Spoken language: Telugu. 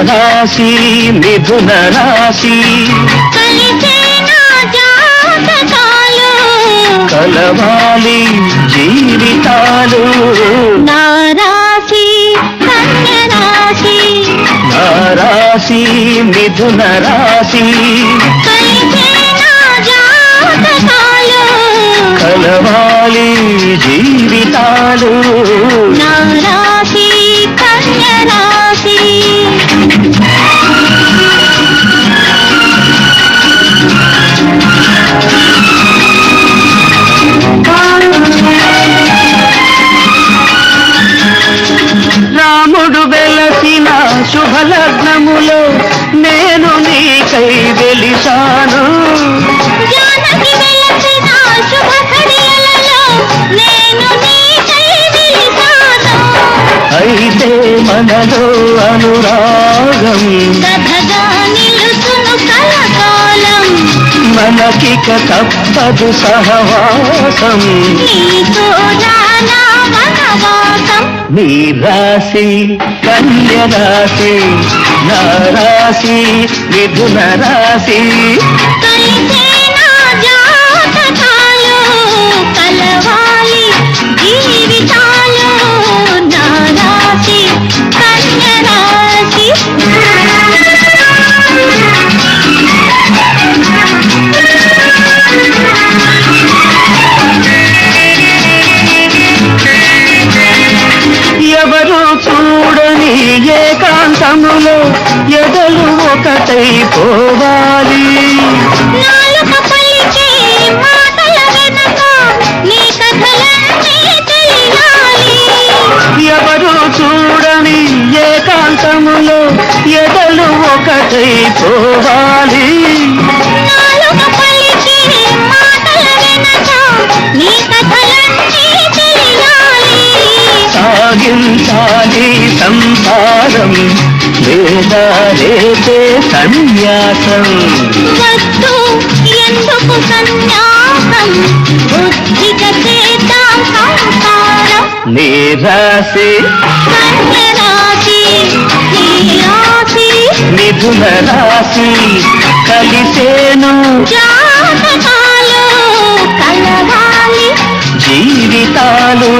రాశి మిథున రాశి. కలవాలి జీవితాలు. నా రాశి రాశి. నా రాశి మిథున రాశి. కలవాలి జీవితాలు. నా శుభలగ్నములో నేను నీకై వెలసిన. వెలిసాను అయితే మనలో అనురాగం మనకిక తప్పదు సహవాసం. నీతో వనవాసం. నీ రాశి కన్య రాశి నా రాశి మిథున రాశి. ఏకాంతములో ఎదలు ఒకటై పోవాలి. ఎవరు చూడని ఏకాంతములో ఎదలు ఒకటై పోవాలి. సాగించాలి సంసారం. రేపే సన్యాసం. వద్దు ఎందుకు సన్యాసం? బుద్ధిగా చేద్దాం సంసారం నీ రాశి. రాశి మిథున రాశి. కలిసేను. జాతకాలు జీవితాలు.